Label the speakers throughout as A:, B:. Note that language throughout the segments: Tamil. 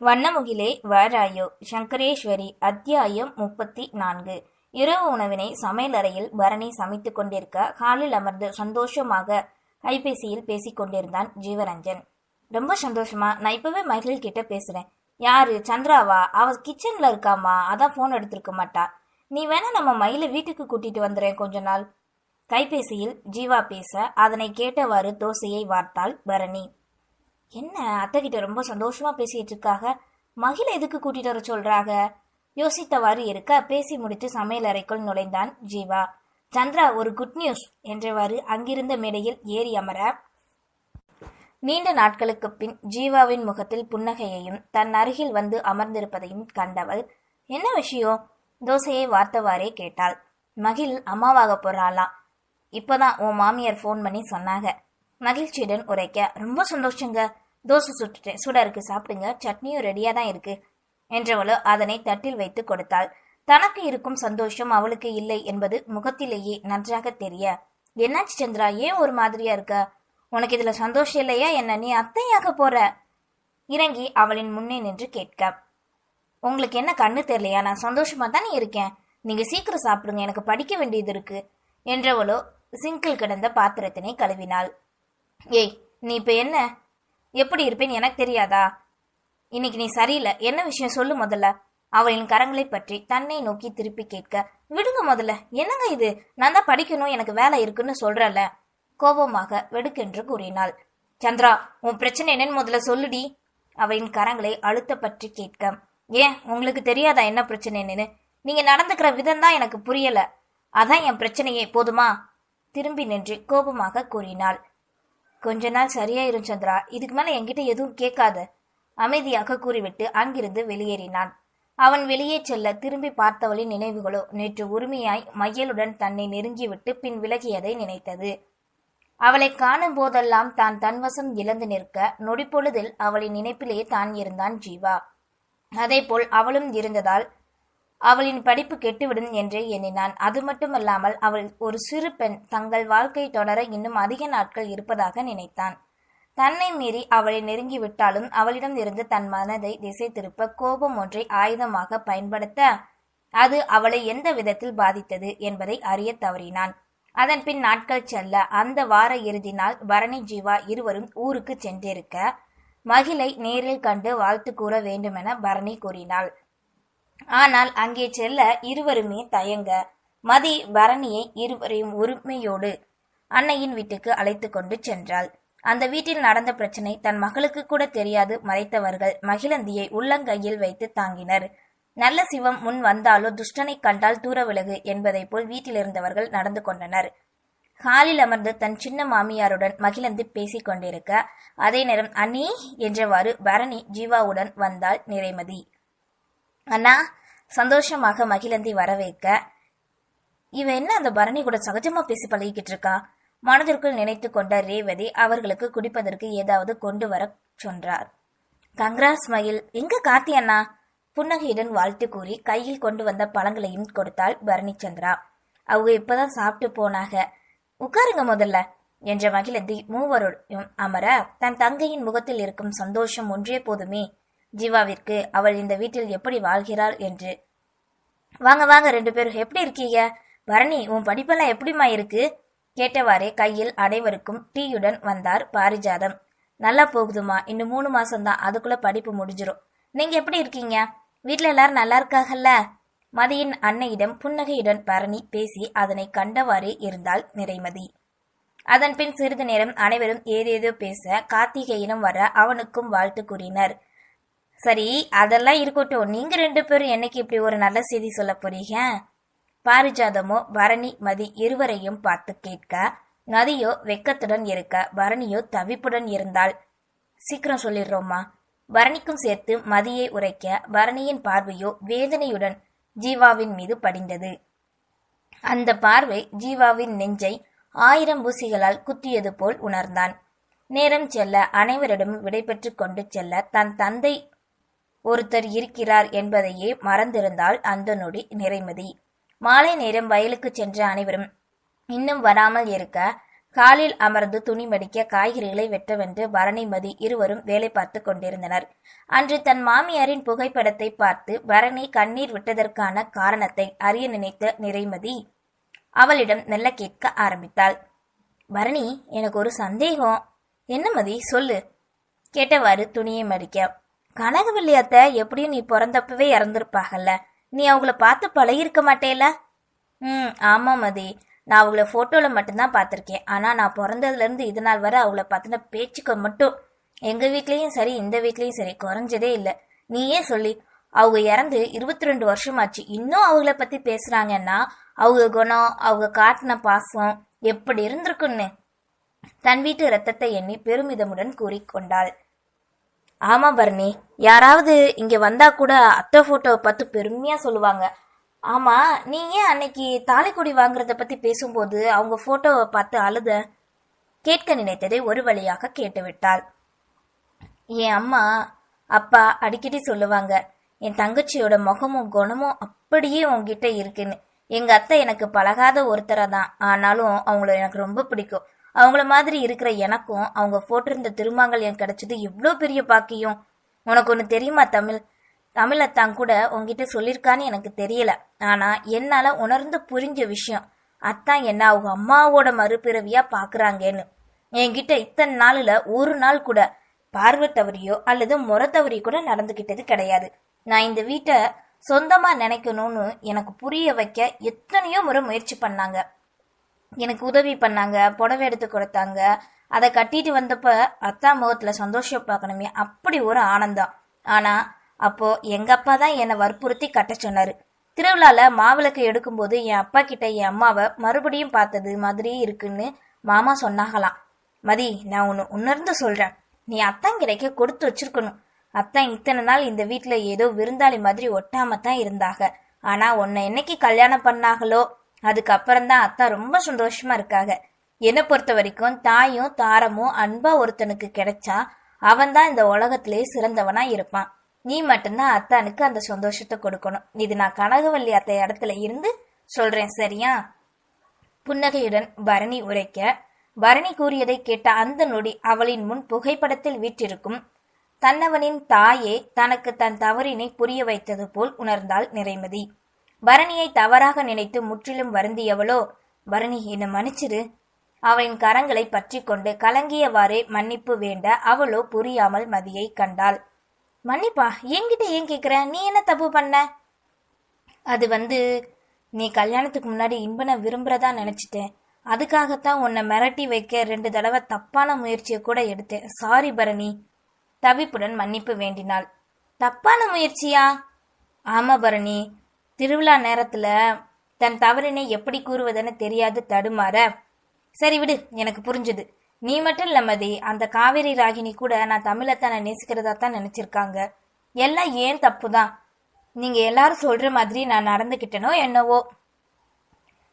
A: வண்ணமுகிலே வாராயோ. சங்கரேஸ்வரி அத்தியாயம் முப்பத்தி நான்கு இரவு உணவினை சமையலறையில் பரணி சமைத்துக் கொண்டிருக்க காலில் அமர்ந்து சந்தோஷமாக கைபேசியில் பேசிக் கொண்டிருந்தான் ஜீவரஞ்சன். ரொம்ப சந்தோஷமா? நான் இப்பவே மகிழ் கிட்ட பேசுறேன். யாரு? சந்திராவா? அவ கிச்சன்ல இருக்காமா அதான் போன் எடுத்திருக்க மாட்டா. நீ வேணா நம்ம மயிலை வீட்டுக்கு கூட்டிட்டு வந்துறேன் கொஞ்ச நாள். கைபேசியில் ஜீவா பேச அதனை கேட்டவாறு தோசையை வார்த்தாள் பரணி. என்ன அத்தை கிட்ட ரொம்ப சந்தோஷமா பேசிட்டு இருக்காக மகிழ எதுக்கு கூட்டிட்டு வர சொல்றாங்க யோசித்தவாறு இருக்க பேசி முடித்து சமையல் அறைக்குள் நுழைந்தான் ஜீவா. சந்திரா ஒரு குட் நியூஸ் என்றவாறு அங்கிருந்த மேடையில் ஏறி அமர. நீண்ட நாட்களுக்கு பின் ஜீவாவின் முகத்தில் புன்னகையையும் தன் அருகில் வந்து அமர்ந்திருப்பதையும் கண்டவள் என்ன விஷயம்? தோசையை வார்த்தவாறே கேட்டாள். மகிழ் அம்மாவாக போறாளாம். இப்பதான் உன் மாமியார் ஃபோன் பண்ணி சொன்னாங்க. மகிழ்ச்சியுடன் உரைக்க ரொம்ப சந்தோஷங்க. தோசை சுட்டுட்டேன் சூடா இருக்கு சாப்பிடுங்க. சட்னியும் ரெடியா தான் இருக்கு. என்றவளோ அதனை தட்டில் வைத்து கொடுத்தாள். தனக்கு இருக்கும் சந்தோஷம் அவளுக்கு இல்லை என்பது முகத்திலேயே நன்றாக தெரிய என்னாச்சு சந்திரா? ஏன் ஒரு மாதிரியா இருக்க? உனக்கு இதுல சந்தோஷம் இல்லையா? என்ன நீ அத்தையாக போற? இறங்கி அவளின் முன்னே நின்று கேட்க உங்களுக்கு என்ன கண்ணு தெரியலையா? நான் சந்தோஷமா தானே இருக்கேன். நீங்க சீக்கிரம் சாப்பிடுங்க. எனக்கு படிக்க வேண்டியது இருக்கு. என்றவளோ சிங்கிள் கிடந்த பாத்திரத்தினை கழுவினாள். ஏய் நீ இப்போ என்ன? எப்படி இருப்பேன்னு எனக்கு தெரியாதா? இன்னைக்கு நீ சரியில்லை. என்ன விஷயம் சொல்லு முதல்ல. அவளின் கரங்களை பற்றி தன்னை நோக்கி திருப்பி கேட்க விடுங்க முதல்ல. என்னங்க இது? நான் தான் படிக்கணும். எனக்கு வேலை இருக்குன்னு சொல்றல கோபமாக வெடுக்கென்று கூறினாள். சந்திரா உன் பிரச்சனை என்னன்னு முதல்ல சொல்லுடி. அவளின் கரங்களை அழுத்த பற்றி கேட்க ஏன்? உங்களுக்கு தெரியாதா என்ன பிரச்சனைன்னு? நீங்க நடந்துக்கிற விதம் தான் எனக்கு புரியல. அதான் என் பிரச்சனையே போதுமா? திரும்பி நின்று கோபமாக கூறினாள். கொஞ்ச நாள் சரியாயிரும் சந்திரா. இதுக்கு மேல என்கிட்ட எதுவும் கேட்காத. அமைதியாக கூறிவிட்டு அங்கிருந்து வெளியேறினான். அவன் வெளியே செல்ல திரும்பி பார்த்தவளின் நினைவுகளோ நேற்று உரிமையாய் மையலுடன் தன்னை நெருங்கிவிட்டு பின் விலகியதை நினைத்தது. அவளை காணும் போதெல்லாம் தான் தன்வசம் இழந்து நிற்க நொடிப்பொழுதில் அவளின் நினைப்பிலேயே தான் இருந்தான் ஜீவா. அதேபோல் அவளும் இருந்ததால் அவளின் படிப்பு கெட்டுவிடும் என்றே எண்ணினான். அது மட்டுமல்லாமல் அவள் ஒரு சிறு பெண் தங்கள் வாழ்க்கை தொடர இன்னும் அதிக நாட்கள் இருப்பதாக நினைத்தான். தன்னை மீறி அவளை நெருங்கி விட்டாலும் அவளிடம் இருந்து தன் மனதை திசை திருப்ப கோபம் ஒன்றை ஆயுதமாக பயன்படுத்த அது அவளை எந்த விதத்தில் பாதித்தது என்பதை அறிய தவறினான். அதன் பின் நாட்கள் செல்ல அந்த வார இறுதி நாள் பரணி ஜீவா இருவரும் ஊருக்கு சென்றிருக்க மகிழை நேரில் கண்டு வாழ்த்து கூற வேண்டுமென பரணி கூறினாள். ஆனால் அங்கே செல்ல இருவருமே தயங்க. மதி பரணியை இருவரையும் உரிமையோடு அன்னையின் வீட்டுக்கு அழைத்து கொண்டு சென்றாள். அந்த வீட்டில் நடந்த பிரச்சனை தன் மகளுக்கு கூட தெரியாது மறைத்தவர்கள் மகிழந்தியை உள்ளங்கையில் வைத்து தாங்கினர். நல்ல சிவம் முன் வந்தாலோ துஷ்டனை கண்டால் தூர விலகு என்பதை போல் வீட்டில் இருந்தவர்கள் நடந்து கொண்டனர். ஹாலில் அமர்ந்து தன் சின்ன மாமியாருடன் மகிழந்து பேசிக் கொண்டிருக்க அதே நேரம் அண்ணி என்றவாறு பரணி ஜீவாவுடன் வந்தாள் நிறைமதி. அண்ணா சந்தோஷமாக மகிழந்தி வரவேற்க. இவ என்ன அந்த பரணி கூட சகஜமா பேசி பழகிக்கிட்டு இருக்கா? மனதிற்குள் நினைத்து கொண்ட ரேவதி அவர்களுக்கு குடிப்பதற்கு ஏதாவது கொண்டு வர சொன்றார். கங்ராஸ் மயில் எங்க கார்த்தி அண்ணா? புன்னகையுடன் வாழ்த்து கூறி கையில் கொண்டு வந்த பழங்களையும் கொடுத்தாள் பரணி சந்திரா. அவங்க இப்பதான் சாப்பிட்டு போனாக உட்காருங்க முதல்ல என்ற மகிழந்தி மூவரோடும் அமர தன் தங்கையின் முகத்தில் இருக்கும் சந்தோஷம் ஒன்றே போதுமே. ஜீவாவிற்கு அவள் இந்த வீட்டில் எப்படி வாழ்கிறாள் என்று. வாங்க வாங்க ரெண்டு பேரும் எப்படி இருக்கீங்க? பரணி உன் படிப்பெல்லாம் எப்படிமா இருக்கு? கேட்டவாறே கையில் அனைவருக்கும் டீயுடன் வந்தார் பாரிஜாதம். நல்லா போகுதுமா இன்னும் மூணு மாசம்தான் அதுக்குள்ள படிப்பு முடிஞ்சிரும். நீங்க எப்படி இருக்கீங்க? வீட்டுல எல்லாரும் நல்லா இருக்காங்கல்ல? மதியின் அன்னையிடம் புன்னகையுடன் பரணி பேசி அதனை கண்டவாறே இருந்தால் நிறைமதி. அதன் பின் சிறிது நேரம் அனைவரும் ஏதேதோ பேச கார்த்திகேயனும் வர அவனுக்கும் வாழ்த்து கூறினர். சரி அதெல்லாம் இருக்கட்டும். நீங்க ரெண்டு பேரும் என்னைக்கு இப்படி ஒரு நல்ல செய்தி சொல்ல போறீங்க? பாரிஜாதமோ பரணி மதி இருவரையும் பார்த்து கேட்க நதியோ வெக்கத்துடன் இருக்க பரணியோ தவிப்புடன் இருந்தாள். சீக்கிரம் சொல்லிடுறோம்மா. பரணிக்கும் சேர்த்து மதியை உரைக்க பரணியின் பார்வையோ வேதனையுடன் ஜீவாவின் மீது படிந்தது. அந்த பார்வை ஜீவாவின் நெஞ்சை ஆயிரம் ஊசிகளால் குத்தியது போல் உணர்ந்தான். நேரம் செல்ல அனைவரிடமும் விடைபெற்று கொண்டு செல்ல தன் தந்தை ஒருத்தர் இருக்கிறார் என்பதையே மறந்திருந்தால் அந்த நொடி நிறைமதி. மாலை நேரம் வயலுக்கு சென்ற அனைவரும் இன்னும் வராமல் இருக்க காலில் அமர்ந்து துணி மடிக்க காய்கறிகளை வெட்டவென்று பரணிமதி இருவரும் வேலை பார்த்து கொண்டிருந்தனர். அன்று தன் மாமியாரின் புகைப்படத்தை பார்த்து பரணி கண்ணீர் விட்டதற்கான காரணத்தை அறிய நினைத்த நிறைமதி அவளிடம் மெல்ல கேட்க ஆரம்பித்தாள். பரணி எனக்கு ஒரு சந்தேகம். என்ன மதி? சொல்லு. கேட்டவாறு துணியை மடிக்க. கனகவல்லி அத்தை எப்படியும் நீ பிறந்தப்பவே இறந்துருப்பாகல்ல. நீ அவங்கள பார்த்து பழகிருக்க மாட்டேல? ம் ஆமாம் மதி. நான் அவங்கள ஃபோட்டோவில் மட்டும்தான் பார்த்துருக்கேன். ஆனால் நான் பிறந்ததுலேருந்து இது நாள் வரை அவங்கள பார்த்தின பேச்சுக்க மட்டும் எங்கள் வீட்லேயும் சரி இந்த வீட்லேயும் சரி குறைஞ்சதே இல்லை. நீயே சொல்லி அவங்க இறந்து இருபத்தி ரெண்டு வருஷமாச்சு. இன்னும் அவங்கள பற்றி பேசுகிறாங்கன்னா அவங்க குணம் அவங்க காட்டின பாசம் எப்படி இருந்திருக்குன்னு தன் வீட்டு ரத்தத்தை எண்ணி பெருமிதமுடன் கூறிக்கொண்டாள். ஆமா பரணி. யாராவது இங்க வந்தா கூட அத்தை போட்டோவை பார்த்து பெருமையா சொல்லுவாங்க. ஆமா நீ ஏன் அன்னைக்கு தாலிக்குடி வாங்குறத பத்தி பேசும்போது அவங்க போட்டோவை பார்த்து அழுத? கேட்க நினைத்ததை ஒரு வழியாக கேட்டுவிட்டாள். என் அம்மா அப்பா அடிக்கடி சொல்லுவாங்க என் தங்கச்சியோட முகமும் குணமும் அப்படியே உங்ககிட்ட இருக்குன்னு. எங்க அத்தை எனக்கு பழகாத ஒருத்தரை தான். ஆனாலும் அவங்கள எனக்கு ரொம்ப பிடிக்கும். அவங்கள மாதிரி இருக்கிற எனக்கும் அவங்க போட்டிருந்த திருமாங்கல்யம் கிடைச்சது எவ்வளோ பெரிய பாக்கியம். உனக்கு ஒன்று தெரியுமா தமிழ்? தமிழத்தான் கூட உங்ககிட்ட சொல்லியிருக்கான்னு எனக்கு தெரியல. ஆனா என்னால உணர்ந்து புரிஞ்ச விஷயம் அத்தான் என்ன அவங்க அம்மாவோட மறுபிறவியா பாக்குறாங்கன்னு. என்கிட்ட இத்தனை நாளில் ஒரு நாள் கூட பார்வை தவறியோ அல்லது முறை தவறி கூட நடந்துகிட்டது கிடையாது. நான் இந்த வீட்டை சொந்தமா நினைக்கணும்னு எனக்கு புரிய வைக்க எத்தனையோ முறை முயற்சி பண்ணாங்க. எனக்கு உதவி பண்ணாங்க புடவை எடுத்து கொடுத்தாங்க. அதை கட்டிட்டு வந்தப்ப அத்தா முகத்துல சந்தோஷம் பார்க்கணுமே. அப்படி ஒரு ஆனந்தம். ஆனா அப்போ எங்க அப்பா தான் என்னை வற்புறுத்தி கட்ட சொன்னாரு. திருவிழால மாவிளக்கு எடுக்கும்போது என் அப்பா கிட்ட என் அம்மாவை மறுபடியும் பார்த்தது மாதிரி இருக்குன்னு மாமா சொன்னாகலாம் மதி நான் ஒன்று உணர்ந்து சொல்றேன். நீ அத்தாங்கிடைக்க கொடுத்து வச்சிருக்கணும். அத்தான் இத்தனை நாள் இந்த வீட்டில் ஏதோ விருந்தாளி மாதிரி ஒட்டாம தான் இருந்தாங்க. ஆனா உன்னை என்னைக்கு கல்யாணம் பண்ணாங்களோ அதுக்கப்புறம் தான் அத்தா ரொம்ப சந்தோஷமா இருக்காங்க. என்னை பொறுத்த வரைக்கும் தாயும் தாரமும் அன்பா ஒருத்தனுக்கு கிடைச்சா அவன் தான் இந்த உலகத்திலே சிறந்தவனா இருப்பான். நீ மட்டும்தான் அத்தானுக்கு அந்த சந்தோஷத்தை கொடுக்கணும். இது நான் கனகவல்லி அத்தை இடத்துல இருந்து சொல்றேன் சரியா? புன்னகையுடன் பரணி உரைக்க பரணி கூறியதை கேட்ட அந்த நொடி அவளின் முன் புகைப்படத்தில் வீற்றிருக்கும். தன்னவனின் தாயே தனக்கு தன் தவறினை புரிய வைத்தது போல் உணர்ந்தாள் நிறைமதி. பரணியை தவறாக நினைத்து முற்றிலும் வருந்தியவளோ? பரணி என்னை மன்னிச்சிரு அவளின் கரங்களை பற்றி கொண்டு கலங்கியவாறே மன்னிப்பு வேண்ட அவளோ புரியாமல் மதியை கண்டாள். மன்னிப்பா என்கிட்ட ஏன் கேக்குற? நீ என்ன தப்பு பண்ண? அது வந்து நீ கல்யாணத்துக்கு முன்னாடி இன்பனை விரும்புறதா நினைச்சிட்டேன். அதுக்காகத்தான் உன்னை மிரட்டி வைக்க ரெண்டு தடவை தப்பான முயற்சியை கூட எடுத்தேன். சாரி பரணி. தவிப்புடன் மன்னிப்பு வேண்டினாள். தப்பான முயற்சியா? ஆமா பரணி. திருவிழா நேரத்துல தன் தவறினை எப்படி கூறுவதுன்னு தெரியாது தடுமாற. சரி விடு எனக்கு புரிஞ்சுது. நீ மட்டும் இல்ல மதி அந்த காவேரி ராகினி கூட நான் தமிழத்தான நேசிக்கிறதா தான் நினைச்சிருக்காங்க. எல்லாம் ஏன் தப்பு தான் நீங்க எல்லாரும் சொல்ற மாதிரி நான் நடந்துக்கிட்டேனோ என்னவோ?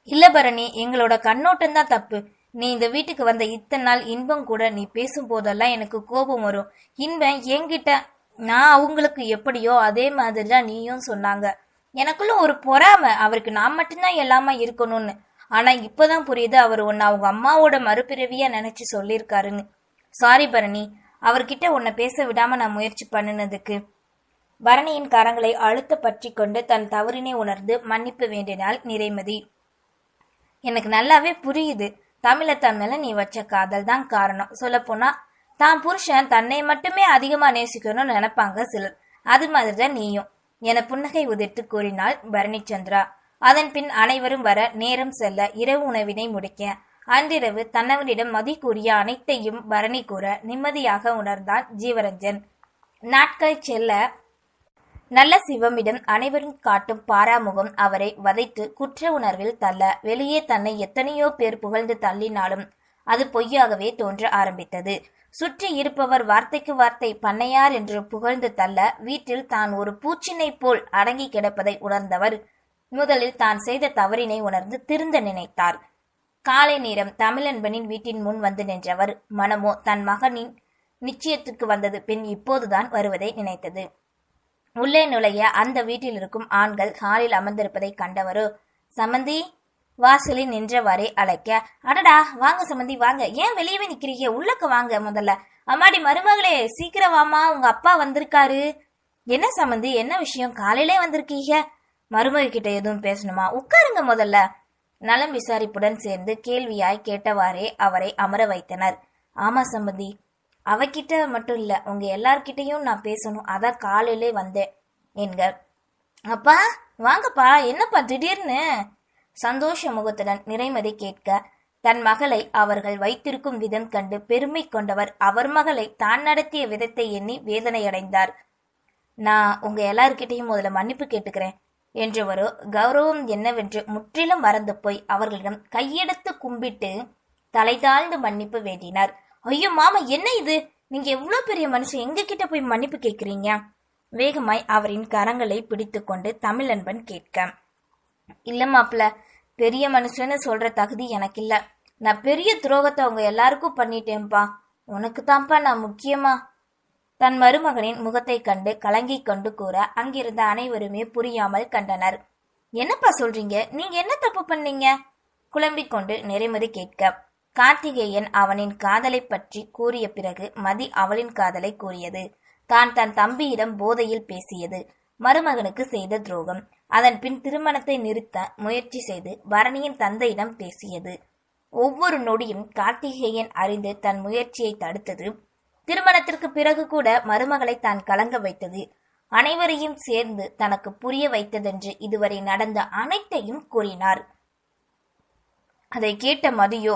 A: இல்ல பரணி எங்களோட கண்ணோட்டம் தான் தப்பு. நீ இந்த வீட்டுக்கு வந்த இத்தனை நாள் இன்பம் கூட நீ பேசும் போதெல்லாம் எனக்கு கோபம் வரும். இன்பம் என்கிட்ட நான் அவங்களுக்கு எப்படியோ அதே மாதிரி தான் நீயும் சொன்னாங்க. எனக்குள்ள ஒரு பொறாமை. அவருக்கு நான் மட்டும்தான் எல்லாமே இருக்கணும்னு. ஆனா இப்பதான் புரியுது அவர் உன்னை அவங்க அம்மாவோட மறுபிறவியா நினைச்சு சொல்லியிருக்காருன்னு. சாரி பரணி. அவர்கிட்ட உன்னை பேச விடாம நான் முயற்சி பண்ணினதுக்கு. பரணியின் கரங்களை அழுத்த பற்றி கொண்டு தன் தவறினை உணர்ந்து மன்னிப்பு வேண்டினாள் நிறைமதி. எனக்கு நல்லாவே புரியுது. தமிழத்தன் மேல நீ வச்ச காதல் தான் காரணம். சொல்லப்போனா தான் புருஷன் தன்னை மட்டுமே அதிகமா நேசிக்கணும்னு நினைப்பாங்க சிலர். அது மாதிரிதான் நீயும். என புன்னகை உதிர்த்து கூறினாள் பரணி சந்திரா அதன் பின் அனைவரும் வர நேரம் செல்ல இரவு உணவினை முடிக்க அன்றிரவு தன்னவனிடம் மதி கூறிய அனைத்தையும் பரணி கூற நிம்மதியாக உணர்ந்தான் ஜீவரஞ்சன். நாட்கள் செல்ல நல்ல சிவமிடம் அனைவரும் காட்டும் பாராமுகம் அவரை வதைத்து குற்ற உணர்வில் தள்ள வெளியே தன்னை எத்தனையோ பேர் புகழ்ந்து தள்ளினாலும் அது பொய்யாகவே தோன்ற ஆரம்பித்தது. சுற்றி இருப்பவர் வார்த்தைக்கு வார்த்தை பண்ணையார் என்று புகழ்ந்து தள்ள வீட்டில் தான் ஒரு பூச்சினை போல் அடங்கி கிடப்பதை உணர்ந்தவர். முதலில் தான் செய்த தவறினை உணர்ந்து திருந்த நினைத்தார். காலை நேரம் தமிழன்பனின் வீட்டின் முன் வந்து நின்றவர். மனமோ தன் மகனின் நிச்சயத்துக்கு வந்தது பின் இப்போதுதான் வருவதை நினைத்தது. உள்ளே நுழைய அந்த வீட்டில் இருக்கும் ஆண்கள் ஹாலில் அமர்ந்திருப்பதை கண்டவரோ சமந்தி வாசலில் நின்றவாறே அழைக்க அடடா வாங்க சம்மந்தி வாங்க. ஏன் வெளியவே நிக்கிறீங்க? உள்ளக்க வாங்க முதல்ல. அம்மாடி மருமகளே சீக்கிரம் வாமா உங்க அப்பா வந்திருக்காரு. என்ன சம்மந்தி என்ன விஷயம்? காலையிலே வந்திருக்கீங்க. மருமக கிட்ட எதுவும் பேசணுமா? உட்காருங்க முதல்ல. நலம் விசாரிப்புடன் சேர்ந்து கேள்வியாய் கேட்டவாறே அவரை அமர வைத்தனர். ஆமா சம்மந்தி அவகிட்ட மட்டும் இல்ல உங்க எல்லார்கிட்டயும் நான் பேசணும். அதான் காலையிலே வந்தேன் என்க. அப்பா வாங்கப்பா என்னப்பா திடீர்னு? சந்தோஷ முகத்துடன் நிறைமதி கேட்க தன் மகளை அவர்கள் வைத்திருக்கும் விதம் கண்டு பெருமை கொண்டவர் அவர் மகளை தான் நடத்திய விதத்தை எண்ணி வேதனையடைந்தார். நான் உங்க எல்லார்கிட்டயும் முதல்ல மன்னிப்பு கேட்டுக்கிறேன் என்றவரோ கௌரவம் என்னவென்று முற்றிலும் மறந்து போய் அவர்களிடம் கையெடுத்து கும்பிட்டு தலை தாழ்ந்து மன்னிப்பு வேண்டினார். ஐயோ மாமா என்ன இது? நீங்க எவ்வளவு பெரிய மனுஷன் எங்க கிட்ட போய் மன்னிப்பு கேக்குறீங்க வேகமாய் அவரின் கரங்களை பிடித்துக்கொண்டு தமிழன்பன் கேட்க இல்ல மாப்பிள்ள பெரிய மனுஷன்னு சொல்ற தகுதி எனக்கு இல்ல நான் பெரிய துரோகத்தை அவங்க எல்லாருக்கும் பண்ணிட்டேன்ப்பா உனக்கு தான்ப்பா நான் முக்கியமா? தன் மருமகனின் முகத்தை கண்டு கலங்கிக் கொண்டு கூற அங்கிருந்த அனைவருமே புரியாமல் கண்டனர். என்னப்பா சொல்றீங்க? நீங்க என்ன தப்பு பண்ணீங்க? குழம்பிக் கொண்டு நிறைமதி கேட்க கார்த்திகேயன் அவனின் காதலை பற்றி கூறிய பிறகு மதி அவளின் காதலை கூறியது. தான் தன் தம்பியிடம் போதையில் பேசியது. மருமகனுக்கு செய்த துரோகம். அதன் பின் திருமணத்தை நிறுத்த முயற்சி செய்து பரணியின் தந்தையிடம் பேசியது. ஒவ்வொரு நொடியும் கார்த்திகேயன் அறிந்து தன் முயற்சியை தடுத்தது. திருமணத்திற்கு பிறகு கூட மருமகளை தான் கலங்க வைத்தது. அனைவரையும் சேர்ந்து தனக்கு புரிய வைத்ததென்று இதுவரை நடந்த அனைத்தையும் கூறினார். அதை கேட்ட மதியோ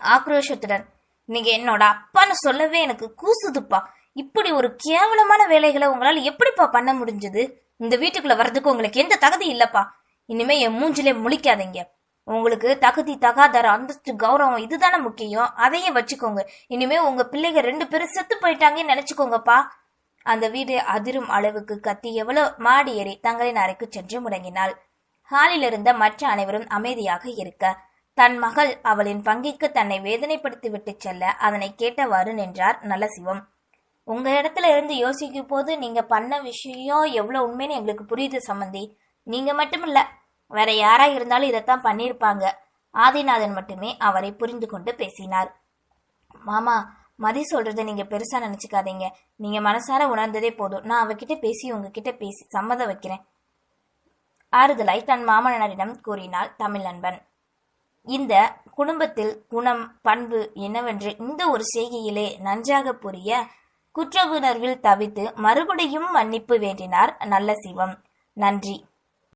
A: ஆக்ரோஷத்துடன் நீங்க என்னோட அப்பான்னு சொல்லவே எனக்கு கூசுதுப்பா. இப்படி ஒரு கேவலமான வேலைகளை உங்களால் எப்படிப்பா பண்ண முடிஞ்சது? இந்த வீட்டுக்குள்ள வர்றதுக்கு உங்களுக்கு எந்த தகுதி இல்லப்பா. இனிமே என் மூஞ்சிலே முழிக்காதீங்க. உங்களுக்கு தகுதி தகாதார அந்தஸ்து கௌரவம் இதுதானே முக்கியம். அதையே வச்சுக்கோங்க. இனிமே உங்க பிள்ளைங்க ரெண்டு பேரும் செத்து போயிட்டாங்கன்னு நினைச்சுக்கோங்கப்பா. அந்த வீடு அதிரும் அளவுக்கு கத்தி எவ்வளவு மாடி ஏறி தங்களின் அறைக்கு சென்று முடங்கினாள். ஹாலில் இருந்த மற்ற அனைவரும் அமைதியாக இருக்க. தன் மகள் அவளின் பங்கிற்கு தன்னை வேதனைப்படுத்தி விட்டு செல்ல அதனை கேட்டவாறு நின்றார் நலசிவம். உங்க இடத்துல இருந்து யோசிக்கும் போது நீங்க பண்ண விஷயம் எவ்வளவு உண்மைன்னு எங்களுக்கு புரியுது சம்மந்தி. நீங்க மட்டும் இல்ல வேற யாரா இருந்தாலும் இதைத்தான் பண்ணியிருப்பாங்க. ஆதிநாதன் மட்டுமே அவரை புரிந்து கொண்டு பேசினார். மாமா மதி சொல்றத நீங்க பெருசா நினைச்சுக்காதீங்க. நீங்க மனசார உணர்ந்ததே போதும். நான் அவகிட்ட பேசி உங்ககிட்ட பேசி சம்மதம் வைக்கிறேன். ஆறுதலாய் தன் மாமனாரிடம் கூறினாள் தமிழ் நண்பன். இந்த குடும்பத்தில் குணம் பண்பு என்னவென்று இந்த ஒரு செய்கையிலே நன்றாக புரிய குற்ற உணர்வில் தவித்து மறுபடியும் மன்னிப்பு வேண்டினார் நல்ல சிவம். நன்றி.